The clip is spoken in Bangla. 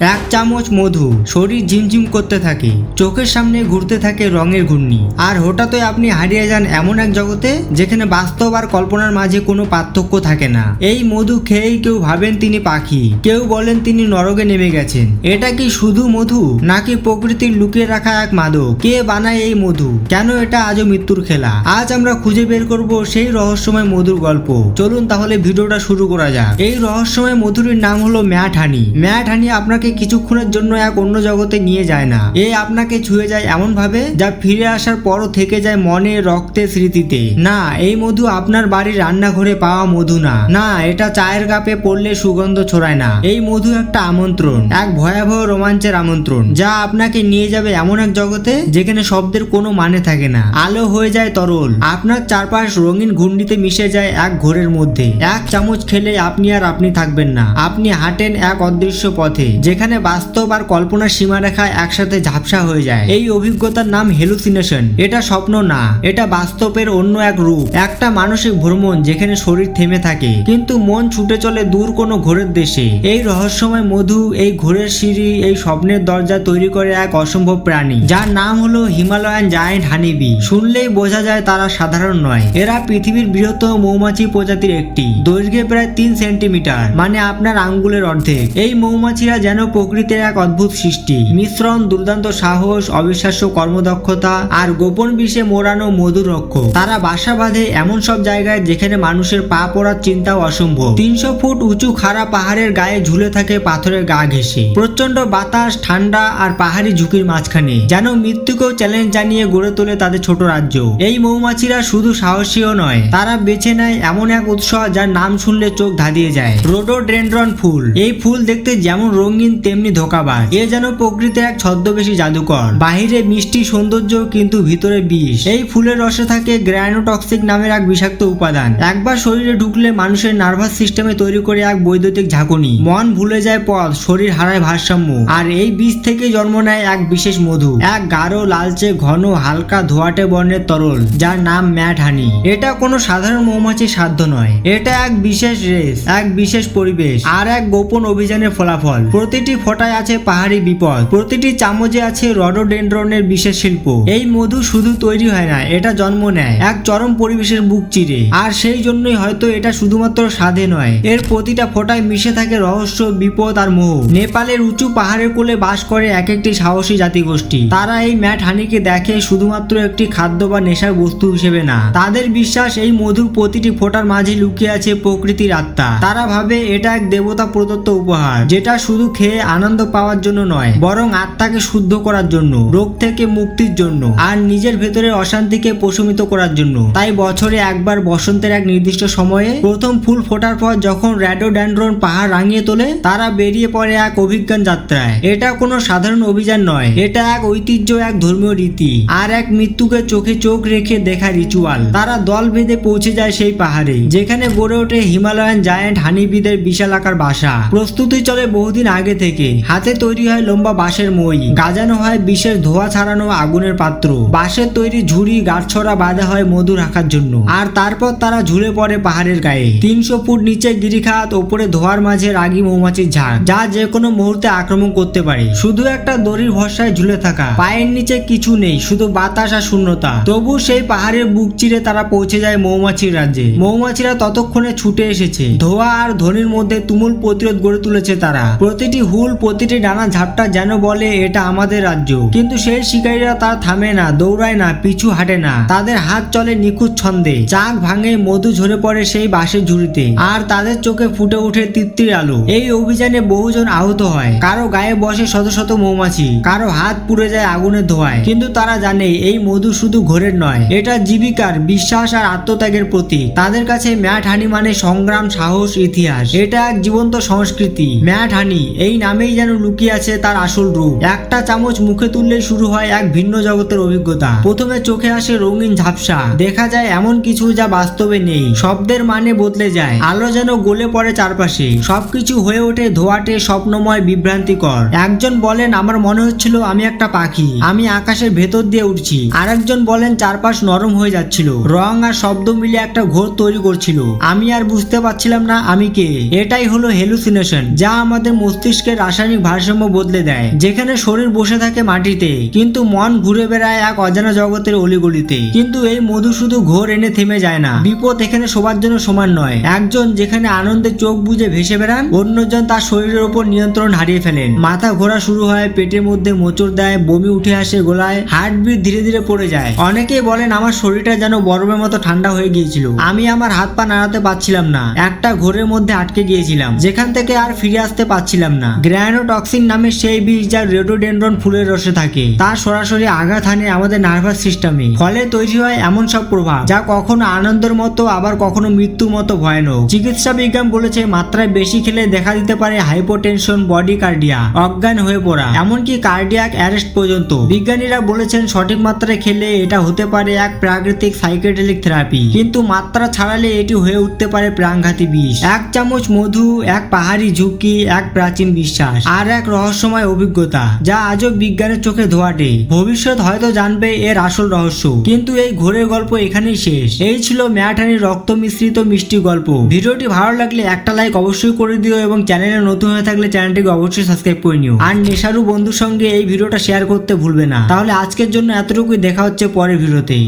এক চামচ মধু, শরীর ঝিমঝিম করতে থাকে, চোখের সামনে ঘুরতে থাকে রঙের ঘূর্ণি। আর হঠাৎই আপনি হারিয়ে যান এমন এক জগতে যেখানে বাস্তব আর কল্পনার মাঝে কোনো পার্থক্য থাকে না। এই মধু খেয়েই কেউ ভাবেন তিনি পাখি, কেউ বলেন তিনি নরকে নেমে গেছেন। এটা কি শুধু মধু, নাকি প্রকৃতির লুকিয়ে রাখা এক মাদক? কে বানায় এই মধু? কেন এটা আজও মৃত্যুর খেলা? আজ আমরা খুঁজে বের করব সেই রহস্যময় মধুর গল্প। চলুন তাহলে ভিডিওটা শুরু করা যাক। এই রহস্যময় মধুরির নাম হলো ম্যাট হানি। ম্যাট হানি আপনাকে কিছুক্ষণের জন্য এক অন্য জগতে নিয়ে যায় না। এ আপনাকে ছুঁয়ে যায় এমন ভাবে যা ফিরে আসার পরও থেকে যায় মনে রক্তে স্মৃতিতে। না, এই মধু আপনার বাড়ির রান্নাঘরে পাওয়া মধু না। না, এটা চায়ের কাপে পড়লে সুগন্ধ ছড়ায় না। এই মধু একটা আমন্ত্রণ, এক ভয়াবহ রোমাঞ্চের আমন্ত্রণ, যা আপনাকে নিয়ে যাবে এমন এক জগতে যেখানে শব্দের কোনো মানে থাকে না। আলো হয়ে যায় তরল, আপনার চারপাশ রঙিন ঘূর্ণিতে মিশে যায় এক ঘোরের মধ্যে। এক চামচ খেলে আপনি আর আপনি থাকবেন না। আপনি হাঁটেন এক অদৃশ্য পথে, যেখানে বাস্তব আর কল্পনার সীমারেখা একসাথে ঝাপসা হয়ে যায়। এই অভিজ্ঞতার নাম হেলুসিনেশন এটা স্বপ্ন না, এটা বাস্তবের অন্য এক রূপ, একটা মানসিক ভ্রমণ যেখানে শরীর থেমে থাকে। কিন্তু মন ছুটে চলে দূর কোনো ঘোরের দেশে। এই রহস্যময় মধু, এই ঘোরের সিঁড়ি, এই স্বপ্নের দরজা তৈরি করে এক অসম্ভব প্রাণী। যার নাম হলো হিমালয়ান জায়েন্ট হানিবি। শুনলেই বোঝা যায় তারা সাধারণ নয়। এরা পৃথিবীর বৃহত্তম মৌমাছি প্রজাতির একটি। দৈর্ঘ্যে প্রায় তিন সেন্টিমিটার মানে আপনার আঙ্গুলের অর্ধেক। এই মৌমাছিরা যেন প্রকৃতির এক অদ্ভুত সৃষ্টি। মিশ্রণ, দুর্দান্ত সাহস, অবিশ্বাস্য কর্মদক্ষতা আর গোপন বিষে মোড়ানো মধুর রক্ষক। তারা বাসা বাঁধে এমন সব জায়গায় যেখানে মানুষের পা পড়ার চিন্তাও অসম্ভব। তিনশো ফুট উঁচু খাড়া পাহাড়ের গায়ে ঝুলে থাকে পাথরের গা ঘেঁষে। প্রচণ্ড বাতাস, ঠান্ডা আর পাহাড়ি ঝুঁকির মাঝখানে। যেন মৃত্যুকেও চ্যালেঞ্জ জানিয়ে গড়ে তোলে তাদের ছোট রাজ্য। এই মৌমাছিরা শুধু সাহসীও নয়, তারা বেছে নেয় এমন এক উৎসব যার নাম শুনলে চোখ ধাঁধিয়ে যায়। রোডোড্রেন্ড্রন ফুল। এই ফুল দেখতে যেমন রঙিন তেমনি ধোকাবাজ। এ যেন প্রকৃতির এক ছদ্মবেশী জাদুকর। বাহিরে মিষ্টি সৌন্দর্য, কিন্তু ভিতরে বিষ। এই ফুলের রসে থাকে গ্র্যানোটক্সিক নামের এক বিষাক্ত উপাদান। একবার শরীরে ঢুকলে মানুষের নার্ভাস সিস্টেমে তৈরি করে এক বৈদ্যুতিক ঝাঁকুনি। মন ভুলে যায় পথ, শরীর হারায় ভারসাম্য। আর এই বীজ থেকে জন্ম নেয় এক বিশেষ মধু। এক গাঢ়, লালচে, ঘন, হালকা, ধোয়াটে বর্ণের তরল, যার নাম ম্যাট হানি। এটা কোনো সাধারণ মৌমাছির সাধ্য নয়। এটা এক বিশেষ রেস এক বিশেষ পরিবেশ, আর এক গোপন অভিযানের ফলাফল। প্রতিটি ফোঁটায় আছে পাহাড়ি বিপদ, প্রতিটি চামচে আছে রডোডেন্ড্রনের বিশেষ শিল্প। এই মধু শুধু তৈরি হয় না, এটা জন্ম নেয়, এক চরম পরিবেশের বুক চিরে। আর সেই জন্যই হয়তো এটা শুধুমাত্র স্বাদে নয়, এর প্রতিটা ফোঁটায় মিশে থাকে রহস্য, বিপদ আর মোহ। নেপালের উঁচু পাহাড়ের কোলে বাস করে এক একটি সাহসী জাতিগোষ্ঠী। তারা এই ম্যাট হানিকে দেখে শুধুমাত্র একটি খাদ্য বা নেশার বস্তু হিসেবে না, তাদের বিশ্বাস এই মধুর প্রতিটি ফোঁটার মাঝে লুকিয়ে আছে প্রকৃতির আত্মা। তারা ভাবে এটা এক দেবতা প্রদত্ত উপহার, যেটা শুধু খেয়ে আনন্দ পাওয়ার জন্য নয়, বরং আত্মাকে শুদ্ধ করার জন্য, রোগ থেকে মুক্তির জন্য, আর নিজের ভেতরের অশান্তিকে প্রশমিত করার জন্য। তাই বছরে একবার বসন্তের এক নির্দিষ্ট সময়ে প্রথম ফুল ফোটার পর যখন র্যাডোড্যান্ড্রন পাহাড় রাঙিয়ে তোলে, তারা বেরিয়ে পড়ে এক অভিজ্ঞান যাত্রায়। এটা কোনো সাধারণ অভিযান নয়, এটা এক ঐতিহ্য, এক ধর্মীয় রীতি, আর এক মৃত্যুকে চোখে চোখ রেখে দেখা রিচুয়াল। তারা দল বেঁধে পৌঁছে যায় সেই পাহাড়ে, যেখানে গড়ে ওঠে হিমালয়ান জায়ান্ট হানিবিদের বিশাল আকার বাসা। প্রস্তুতি চলে বহুদিন আগে থেকে। হাতে তৈরি হয় লম্বা বাঁশের মই। গাজানো হয় বিশেষ ধোয়া ছাড়ানো আগুনের পাত্র। বাঁশের তৈরি ঝুড়ি গাছছড়া বাঁধা হয় মধু রাখার জন্য। আর তারপর তারা ঝুলে পড়ে পাহাড়ের গায়ে। তিনশো ফুট নিচে গিরিখাত, ওপরে ধোয়ার মাঝে রাগী মৌমাছির ঝাঁক, যা যে কোনো মুহূর্তে আক্রমণ করতে পারে। শুধু একটা দড়ির ভরসায় ঝুলে থাকা। পায়ের নিচে কিছু নেই, শুধু বাতাস আর শূন্যতা। তবু সেই পাহাড়ের বুক চিরে তারা পৌঁছে যায় মৌমাছির রাজ্যে। মৌমাছিরা ততক্ষণে ছুটে এসেছে। ধোয়া আর ধ্বনির মধ্যে তুমুল প্রতিরোধ গড়ে তুলেছে তারা। প্রতিটি হুল প্রতিটি ডানা ঝাপটা যেন বলে, এটা আমাদের রাজ্য। কিন্তু সেই শিকারীরা তার থামে না, দৌড়ায় না, পিছু হাঁটে না। তাদের হাত চলে নিখুঁত ছন্দে। চাক ভাঙে মধু ঝরে পড়ে সেই বাঁশের ঝুড়িতে। আর তাদের চোখে ফুটে ওঠে তৃপ্তির আলো। এই অভিযানে বহুজন আহত হয়। কারও গায়ে বসে শত শত মৌমাছি, কারও হাত পুড়ে যায় আগুনের ধোয়ায়। কিন্তু তারা জানে, এই মধু শুধু ঘোরের নয়, এটা জীবিকার বিশ্বাস আর আত্মত্যাগের প্রতীক। তাদের কাছে ম্যাট হানি মানে সংগ্রাম, সাহস, ইতিহাস। এটা এক জীবন্ত সংস্কৃতি। ম্যাট হানি, এই নামেই যেন লুকিয়ে আছে তার আসল রূপ। একটা চামচ মুখে তুললেই শুরু হয় এক ভিন্ন জগতের অভিজ্ঞতা। প্রথমে চোখে আসে রঙিন ঝাপসা। দেখা যায় এমন কিছু যা বাস্তবে নেই। শব্দের মানে বদলে যায়। আলো যেন গলে পড়ে চারপাশে। সবকিছু হয়ে ওঠে ধোয়াটে, স্বপ্নময়, বিভ্রান্তিকর। একজন বলেন, আমার মনে হচ্ছিল আমি একটা পাখি। আমি আকাশের ভেতর দিয়ে উঠছি। আরেকজন বলেন, চারপাশ নরম হয়ে যাচ্ছিল। রং আর শব্দ মিলে একটা ঘোর তৈরি করছিল। আমি আর বুঝতে পারছিলাম না আমি কে। এটাই হলো হেলুসিনেশন যা আমাদের মস্তিষ্কে মস্তিষ্কের রাসায়নিক ভারসাম্য বদলে দেয়, যেখানে শরীর বসে থাকে মাটিতে, কিন্তু মন ঘুরে বেড়ায় এক অজানা জগতের অলিগলিতে। কিন্তু এই মধু শুধু ঘোর এনে থেমে যায় না। বিপদ এখানে সবার জন্য সমান নয়। একজন যেখানে আনন্দে চোখ বুজে ভেসে বেড়ান, অন্যজন তার শরীরের উপর নিয়ন্ত্রণ হারিয়ে ফেলেন। মাথা ঘোরা শুরু হয়, পেটের মধ্যে মোচড় দেয়, বমি উঠে আসে গোলায়, হার্টবিট ধীরে ধীরে পড়ে যায়। অনেকেই বলেন, আমার শরীরটা যেন বরফের মতো ঠান্ডা হয়ে গিয়েছিল। আমি আমার হাত পা নাড়াতে পারছিলাম না। একটা ঘোরের মধ্যে আটকে গিয়েছিলাম। যেখান থেকে আর ফিরে আসতে পারছিলাম না। গ্র্যানোটক্সিন নামে সেই বিষ যা রেডোডেন্ড্রন ফুলের রসে থাকে। তার সরাসরি আঘাত হানে আমাদের নার্ভাস সিস্টেমে। ফলে তৈরি হয় এমন সব প্রভাব যা কখনো আনন্দের মতো, আবার কখনো মৃত্যুর মতো ভয়ানক। চিকিৎসা বিজ্ঞান বলেছে মাত্রায় বেশি খেলে দেখা দিতে পারে হাইপোটেনশন, বডি কার্ডিয়া, অজ্ঞান হয়ে পড়া। এমনকি কার্ডিয়াক অ্যারেস্ট পর্যন্ত। বিজ্ঞানীরা বলেছেন সঠিক মাত্রায় খেলে এটা হতে পারে এক প্রাকৃতিক সাইকেডেলিক থেরাপি। কিন্তু মাত্রা ছাড়ালে এটি হয়ে উঠতে পারে প্রাণঘাতী বিষ। এক চামচ মধু, এক পাহাড়ি ঝুঁকি, এক প্রাচীন বিশ্বাস আর এক রহস্যময় অভিজ্ঞতা, যা আজও বিজ্ঞানের চোখে ধোয়াটে। ভবিষ্যৎ হয়তো জানবে এর আসল রহস্য। কিন্তু এই ঘোরের গল্প এখানেই শেষ। এই ছিল ম্যাটানির রক্ত মিশ্রিত মিষ্টি গল্প। ভিডিওটি ভালো লাগলে একটা লাইক অবশ্যই করে দিও এবং চ্যানেলে নতুন হয়ে থাকলে চ্যানেলটিকে অবশ্যই সাবস্ক্রাইব করে নিও। আর নেশারু বন্ধুর সঙ্গে এই ভিডিওটা শেয়ার করতে ভুলবে না। তাহলে আজকের জন্য এতটুকুই। দেখা হচ্ছে পরের ভিডিওতেই